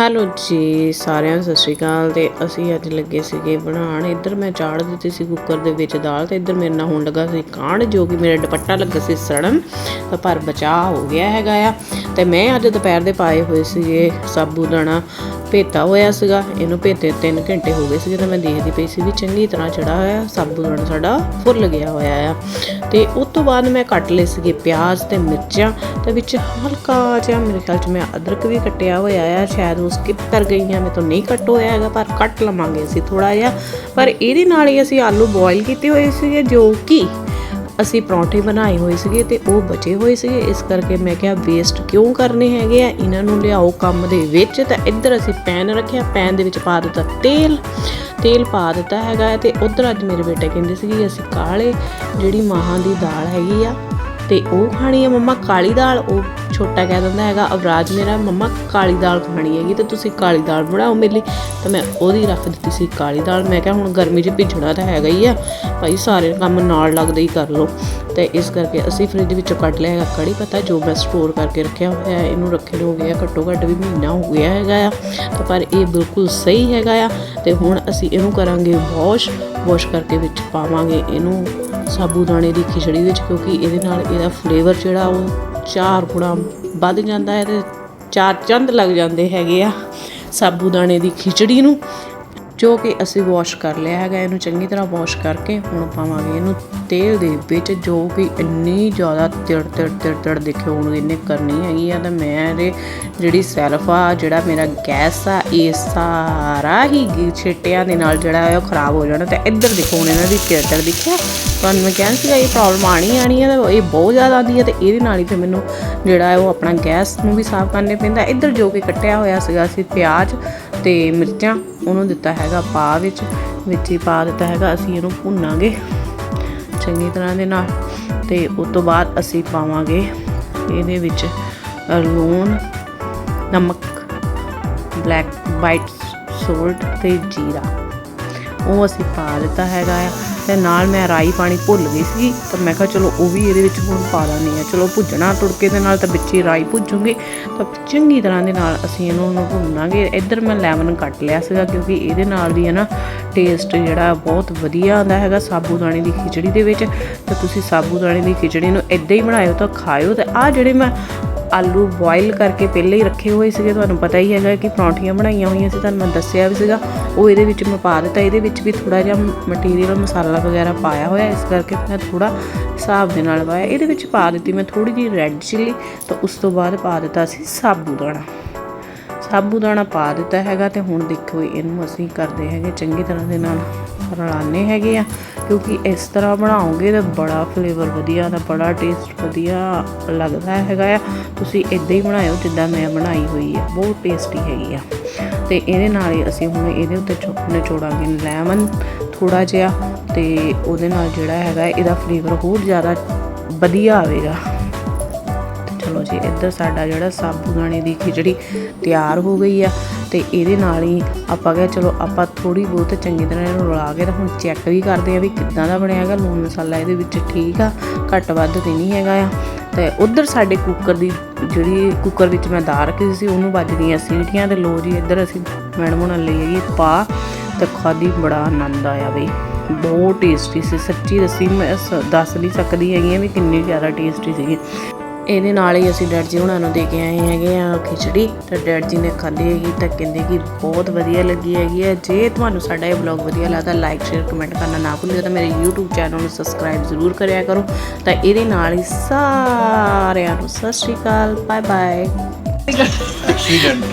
Hello ਜੀ, ਸਾਰਿਆਂ ਨੂੰ ਸਤਿ ਸ਼੍ਰੀ ਅਕਾਲ ਤੇ ਅਸੀਂ ਅੱਜ ਲੱਗੇ ਸੀਗੇ ਬਣਾਉਣ। ਇੱਧਰ ਮੈਂ ਚਾੜ ਦਿੱਤੀ ਸੀ ਕੁੱਕਰ ਦੇ ਵਿੱਚ ਦਾਲ ਤੇ ਇੱਧਰ ਮੇਰੇ ਨਾਲ ਹੋਣ ਲੱਗਾ ਸੀ ਕਾਂਡ, ਜੋ ਕਿ ਮੇਰਾ ਦੁਪੱਟਾ ਲੱਗਾ ਸੀ ਸੜਨ। ਤਾਂ ਪਰ ਬਚਾਅ ਹੋ ਗਿਆ ਹੈਗਾ ਆ। ਤੇ ਮੈਂ ਅੱਜ ਦੁਪਹਿਰ ਦੇ ਪਾਏ ਹੋਏ ਸੀਗੇ ਸਾਬੂ ਦਾਣਾ। ਭੇਤਾ ਹੋਇਆ ਸੀਗਾ, ਇਹਨੂੰ ਭੇਤੇ 3 ਘੰਟੇ ਹੋ ਗਏ ਸੀਗੇ ਤਾਂ ਮੈਂ ਦੇਖਦੀ ਪਈ ਸੀ ਵੀ ਚੰਗੀ ਤਰ੍ਹਾਂ ਚੜਾ ਹੋਇਆ ਸਾਬੂਦਾਣਾ ਸਾਡਾ ਫੁੱਲ ਗਿਆ ਹੋਇਆ ਆ। ਤੇ ਉਸ ਤੋਂ ਬਾਅਦ ਮੈਂ ਕੱਟ ਲਏ ਸੀਗੇ ਪਿਆਜ਼ ਤੇ ਮਿਰਚਾਂ, ਤੇ ਵਿੱਚ ਹਲਕਾ ਜਿਹਾ ਮੇਰੇ ਖਿਆਲ ਚ ਮੈਂ ਅਦਰਕ ਵੀ ਕੱਟਿਆ ਹੋਇਆ ਆ, ਸ਼ਾਇਦ ਉਹ ਸਕਿਪ ਕਰ ਗਈ ਆ ਮੈਂ ਤੋਂ ਨਹੀਂ ਕੱਟ ਹੋਇਆ ਹੈਗਾ, ਪਰ ਕੱਟ ਲਵਾਂਗੇ ਅਸੀਂ ਥੋੜਾ ਜਿਹਾ। ਪਰ ਇਹਦੇ ਨਾਲ ਹੀ ਅਸੀਂ ਆਲੂ ਬੋਇਲ ਕੀਤੇ ਹੋਏ ਸੀਗੇ, ਜੋ ਕਿ ਅਸੀਂ ਪਰੌਂਠੇ ਬਣਾਏ ਹੋਏ ਸੀਗੇ ਤੇ ਉਹ ਬਚੇ ਹੋਏ ਸੀਗੇ। ਇਸ ਕਰਕੇ ਮੈਂ ਕਿਹਾ ਵੇਸਟ ਕਿਉਂ ਕਰਨੇ ਹੈਗੇ ਆ? ਇਹਨਾਂ ਨੂੰ ਲਿਆਓ ਕੰਮ ਦੇ ਵਿੱਚ। ਤਾਂ ਇੱਧਰ ਅਸੀਂ ਪੈਨ ਰੱਖਿਆ। ਪੈਨ ਦੇ ਵਿੱਚ ਪਾ ਦਿੱਤਾ ਤੇਲ। ਤੇਲ ਪਾ ਦਿੱਤਾ ਹੈਗਾ ਹੈ ਤੇ ਉਧਰ ਅੱਜ ਮੇਰੇ ਬੇਟੇ ਕਹਿੰਦੇ ਸੀਗੇ ਅਸੀਂ ਕਾਲੇ, ਜਿਹੜੀ ਮਾਹਾਂ ਦੀ ਦਾਲ ਹੈਗੀ ਆ, ਤੇ ਉਹ ਖਾਣੀ ਆ। ਮੰਮਾ, ਕਾਲੀ ਦਾਲ, ਉਹ ਛੋਟਾ ਕਹਿ ਦਿੰਦਾ ਹੈਗਾ, ਅਵਰਾਜ, ਮੇਰਾ ਮੰਮਾ ਕਾਲੀ ਦਾਲ ਖਾਣੀ ਹੈਗੀ ਤੇ ਤੁਸੀਂ ਕਾਲੀ ਦਾਲ ਬਣਾਓ ਮੇਰੇ ਲਈ। ਤਾਂ ਮੈਂ ਉਹਦੀ ਰੱਖ ਦਿੱਤੀ ਸੀ ਕਾਲੀ ਦਾਲ। ਮੈਂ ਕਿਹਾ, ਹੁਣ ਗਰਮੀ 'ਚ ਭਿੱਜਣਾ ਤਾਂ ਹੈਗਾ ਹੀ ਆ। ਭਾਈ, ਸਾਰੇ ਕੰਮ ਨਾਲ ਲੱਗਦੇ ਹੀ ਕਰ ਲਓ। ਤੇ ਇਸ ਕਰਕੇ ਅਸੀਂ ਫ੍ਰਿਜ ਵਿੱਚੋਂ ਕੱਢ ਲਿਆ ਹੈਗਾ ਕੜੀ ਪਤਾ, ਜੋ ਮੈਂ ਸਟੋਰ ਕਰਕੇ ਰੱਖਿਆ ਹੋਇਆ ਹੈ। ਇਹਨੂੰ ਰੱਖੇ ਨੂੰ ਹੋ ਗਿਆ ਘੱਟੋ ਘੱਟ ਵੀ ਮਹੀਨਾ ਹੋ ਗਿਆ ਹੈਗਾ ਆ। ਤਾਂ ਪਰ ਇਹ ਬਿਲਕੁਲ ਸਹੀ ਹੈਗਾ ਆ ਤੇ ਹੁਣ ਅਸੀਂ ਇਹਨੂੰ ਕਰਾਂਗੇ ਵਾਸ਼ ਵਾਸ਼ ਕਰਕੇ ਵਿੱਚ ਪਾਵਾਂਗੇ ਇਹਨੂੰ ਸਾਬੂਦਾਣੇ ਦੀ ਖਿਚੜੀ ਵਿੱਚ, ਕਿਉਂਕਿ ਇਹਦੇ ਨਾਲ ਇਹਦਾ ਫਲੇਵਰ ਜਿਹੜਾ ਉਹ ਚਾਰ ਗੁਣਾ ਵੱਧ ਜਾਂਦਾ ਹੈ ਤੇ ਚਾਰ ਚੰਦ ਲੱਗ ਜਾਂਦੇ ਹੈਗੇ ਆ। ਸਾਬੂ ਦਾਣੇ ਦੀ ਖਿਚੜੀ ਨੂੰ ਜੋ ਕਿ ਅਸੀਂ ਵਾਸ਼ ਕਰ ਲਿਆ ਹੈਗਾ, ਇਹਨੂੰ ਚੰਗੀ ਤਰ੍ਹਾਂ ਵਾਸ਼ ਕਰਕੇ ਹੁਣ ਪਾਵਾਂਗੇ। ਇਹਨੂੰ ਤੇਲ ਦੇ ਵਿੱਚ ਜੋ ਕਿ ਇੰਨੀ ਜ਼ਿਆਦਾ ਤਿੜ ਤਿੜ ਤਿੜ ਤਿੜ ਦੇਖਿਓ, ਹੁਣ ਇਹਨੇ ਕਰਨੀ ਹੈਗੀ ਆ ਤਾਂ ਮੈਂ ਇਹਦੇ ਜਿਹੜੀ ਸੈਲਫ ਆ, ਜਿਹੜਾ ਮੇਰਾ ਗੈਸ ਆ, ਇਹ ਸਾਰਾ ਹੀ ਗੀ- ਛਿੱਟਿਆਂ ਦੇ ਨਾਲ ਜਿਹੜਾ ਹੈ ਉਹ ਖਰਾਬ ਹੋ ਜਾਣਾ। ਤੇ ਇੱਧਰ ਦੇਖੋ, ਹੁਣ ਇਹਨਾਂ ਦੀ ਤਿੜ ਤਿੜ ਦੇਖਿਆ ਤੁਹਾਨੂੰ ਮੈਂ ਕਿਹਾ ਸੀਗਾ, ਇਹ ਪ੍ਰੋਬਲਮ ਆਣੀ ਆਣੀ ਹੈ ਤੇ ਇਹ ਬਹੁਤ ਜ਼ਿਆਦਾ ਆਉਂਦੀ ਹੈ ਤੇ ਇਹਦੇ ਨਾਲ ਹੀ ਫਿਰ ਮੈਨੂੰ ਜਿਹੜਾ ਹੈ ਉਹ ਆਪਣਾ ਗੈਸ ਨੂੰ ਵੀ ਸਾਫ਼ ਕਰਨੇ ਪੈਂਦਾ। ਇੱਧਰ ਜੋ ਕਿ ਕੱਟਿਆ ਹੋਇਆ ਸੀਗਾ ਅਸੀਂ ਪਿਆਜ਼ ਤੇ ਮਿਰਚਾਂ, ਉਹਨੂੰ ਦਿੱਤਾ ਹੈਗਾ ਪਾ ਵਿੱਚ ਵਿੱਚ ਹੀ ਪਾ ਦਿੱਤਾ ਹੈਗਾ, ਅਸੀਂ ਇਹਨੂੰ ਭੁੰਨਾਂਗੇ ਚੰਗੀ ਤਰ੍ਹਾਂ ਦੇ ਨਾਲ ਤੇ ਉਸ ਤੋਂ ਬਾਅਦ ਅਸੀਂ ਪਾਵਾਂਗੇ ਇਹਦੇ ਵਿੱਚ ਲੂਣ, ਨਮਕ, ਬਲੈਕ ਵਾਈਟ ਸੋਲਟ ਤੇ ਜੀਰਾ। ਉਹ ਅਸੀਂ ਪਾ ਦਿੱਤਾ ਹੈਗਾ ਆ। ਤੇ ਨਾਲ ਮੈਂ ਰਾਈ ਪਾਣੀ ਭੁੱਲ ਗਈ ਸੀ, ਤਾਂ ਮੈਂ ਕਿਹਾ ਚਲੋ ਉਹ ਵੀ ਇਹਦੇ ਵਿੱਚ ਹੁਣ ਪਾ ਲੈਣੀ ਆ ਚਲੋ ਭੁੱਜਣਾ ਤੁੜਕੇ ਦੇ ਨਾਲ ਤਾਂ ਵਿੱਚ ਹੀ ਰਾਈ ਭੁੱਜੂਗੀ। ਤਾਂ ਚੰਗੀ ਤਰ੍ਹਾਂ ਦੇ ਨਾਲ ਅਸੀਂ ਇਹਨੂੰ ਨੂੰ ਭੁੰਨਾਂਗੇ। ਇੱਧਰ ਮੈਂ ਲੈਮਨ ਕੱਟ ਲਿਆ ਸੀਗਾ ਕਿਉਂਕਿ ਇਹਦੇ ਨਾਲ ਵੀ ਹੈ ਨਾ ਟੇਸਟ ਜਿਹੜਾ ਬਹੁਤ ਵਧੀਆ ਆਉਂਦਾ ਹੈਗਾ ਸਾਬੂਦਾਣੇ ਦੀ ਖਿਚੜੀ ਦੇ ਵਿੱਚ। ਤਾਂ ਤੁਸੀਂ ਸਾਬੂਦਾਣੇ ਦੀ ਖਿਚੜੀ ਨੂੰ ਇਦਾਂ ਹੀ ਬਣਾਇਓ ਤਾਂ ਖਾਇਓ। ਤੇ ਆ ਜਿਹੜੇ ਮੈਂ ਆਲੂ ਬੋਇਲ ਕਰਕੇ ਪਹਿਲੇ ਹੀ ਰੱਖੇ ਹੋਏ ਸੀਗੇ, ਤੁਹਾਨੂੰ ਪਤਾ ਹੀ ਹੈਗਾ ਕਿ ਪਰੌਂਠੀਆਂ ਬਣਾਈਆਂ ਹੋਈਆਂ ਸੀ, ਤੁਹਾਨੂੰ ਮੈਂ ਦੱਸਿਆ ਵੀ ਸੀਗਾ। ਉਹ ਇਹਦੇ ਵਿੱਚ ਮੈਂ ਪਾ ਦਿੱਤਾ, ਇਹਦੇ ਵਿੱਚ ਵੀ ਥੋੜਾ ਜਿਹਾ ਮਟੀਰੀਅਲ ਮਸਾਲਾ ਵਗੈਰਾ ਪਾਇਆ ਹੋਇਆ, ਇਸ ਕਰਕੇ ਮੈਂ ਥੋੜਾ ਹਿਸਾਬ ਦੇ ਨਾਲ ਪਾਇਆ। ਇਹਦੇ ਵਿੱਚ ਪਾ ਦਿੱਤੀ ਮੈਂ ਥੋੜੀ ਜਿਹੀ ਰੈੱਡ ਚਿੱਲੀ ਤਾਂ ਉਸ ਤੋਂ ਬਾਅਦ ਪਾ ਦਿੱਤਾ ਸੀ ਸਾਬੂ ਦਾਣਾ। ਪਾ ਦਿੱਤਾ ਹੈਗਾ ਤੇ ਹੁਣ ਦੇਖੋ ਇਹਨੂੰ ਅਸੀਂ ਕਰਦੇ ਹੈਗੇ ਚੰਗੀ ਤਰ੍ਹਾਂ ਦੇ ਨਾਲ ਰਲਾਣੇ ਹੈਗੇ ਆ, ਕਿਉਂਕਿ ਇਸ ਤਰ੍ਹਾਂ ਬਣਾਓਗੇ ਤਾਂ ਬੜਾ ਫਲੇਵਰ ਵਧੀਆ ਦਾ ਬੜਾ ਟੇਸਟ ਵਧੀਆ ਲੱਗਦਾ ਹੈਗਾ ਆ। ਤੁਸੀਂ ਇਦਾਂ ਹੀ ਬਣਾਇਓ ਜਿੱਦਾਂ ਮੈਂ ਬਣਾਈ ਹੋਈ ਹੈ ਬਹੁਤ ਟੇਸਟੀ ਹੈਗੀ ਆ। ਤੇ ਇਹਦੇ ਨਾਲ ਹੀ ਅਸੀਂ ਹੁਣ ਇਹਦੇ ਉੱਤੇ ਚੋ- ਨਿਚੋੜਾਂਗੇ ਲੈਮਨ ਥੋੜਾ ਜਿਹਾ ਤੇ ਉਹਦੇ ਨਾਲ ਜਿਹੜਾ ਹੈਗਾ ਇਹਦਾ ਫਲੇਵਰ ਹੋਰ ਜ਼ਿਆਦਾ ਵਧੀਆ ਆਵੇਗਾ। ਚਲੋ ਜੀ, ਇੱਧਰ ਸਾਡਾ ਜਿਹੜਾ ਸਾਬੂਦਾਣੇ ਦੀ ਖਿਚੜੀ ਤਿਆਰ ਹੋ ਗਈ ਆ ਤੇ ਇਹਦੇ ਨਾਲ ਹੀ ਆਪਾਂ ਕਿਹਾ ਚਲੋ ਆਪਾਂ ਥੋੜੀ ਬਹੁਤ ਚੰਗੀ ਤਰ੍ਹਾਂ ਇਹਨੂੰ ਰਲਾ ਕੇ ਤਾਂ ਹੁਣ ਚੈੱਕ ਵੀ ਕਰਦੇ ਆ ਵੀ ਕਿੱਦਾਂ ਦਾ ਬਣਿਆ ਹੈਗਾ, ਲੂਣ ਮਸਾਲਾ ਇਹਦੇ ਵਿੱਚ ਠੀਕ ਆ, ਘੱਟ ਵੱਧ ਤੇ ਨਹੀਂ ਹੈਗਾ ਆ। ਤੇ ਉਧਰ ਸਾਡੇ ਕੁੱਕਰ ਦੀ ਜਿਹੜੀ ਕੁੱਕਰ ਵਿੱਚ ਮੈਂ ਦਾਲ ਰੱਖੀ ਸੀ, ਉਹਨੂੰ ਵੱਜ ਗਈਆਂ ਸੀਟੀਆਂ ਤੇ ਲੋ ਜੀ ਇੱਧਰ ਅਸੀਂ ਮੈਡਮ ਉਹਨਾਂ ਲਈ ਹੈਗੀ ਪਾ ਤੇ ਖਾਦੀ ਬੜਾ ਆਨੰਦ ਆਇਆ ਬਈ। ਬਹੁਤ ਟੇਸਟੀ ਸੀ, ਸੱਚੀ ਦੱਸੀ ਮੈਂ, ਸ- ਦੱਸ ਨਹੀਂ ਸਕਦੀ ਹੈਗੀ ਆ ਵੀ ਕਿੰਨੀ ਜ਼ਿਆਦਾ ਟੇਸਟੀ ਸੀਗੀ। ਇਹਦੇ ਨਾਲ ਹੀ ਅਸੀਂ ਡੈਡ ਜੀ ਹੁਣਾਂ ਨੂੰ ਦੇ ਕੇ ਆਏ ਹੈਗੇ ਆ ਖਿਚੜੀ। ਤਾਂ ਡੈਡ ਜੀ ਨੇ ਖਾਧੀ ਹੈਗੀ ਤਾਂ ਕਹਿੰਦੇ ਕਿ ਬਹੁਤ ਵਧੀਆ ਲੱਗੀ ਹੈਗੀ ਹੈ ਜੇ ਤੁਹਾਨੂੰ ਸਾਡਾ ਇਹ ਵਲੌਗ ਵਧੀਆ ਲੱਗਦਾ ਲਾਈਕ ਸ਼ੇਅਰ ਕਮੈਂਟ ਕਰਨਾ ਨਾ ਭੁੱਲਿਓ ਤਾਂ ਮੇਰੇ YouTube ਚੈਨਲ ਨੂੰ ਸਬਸਕ੍ਰਾਈਬ ਜ਼ਰੂਰ ਕਰਿਆ ਕਰੋ। ਤਾਂ ਇਹਦੇ ਨਾਲ ਹੀ ਸਾਰਿਆਂ ਨੂੰ ਸਤਿ ਸ਼੍ਰੀ ਅਕਾਲ ਬਾਏ ਬਾਏ ਐਕਸੀਡੈਂਟ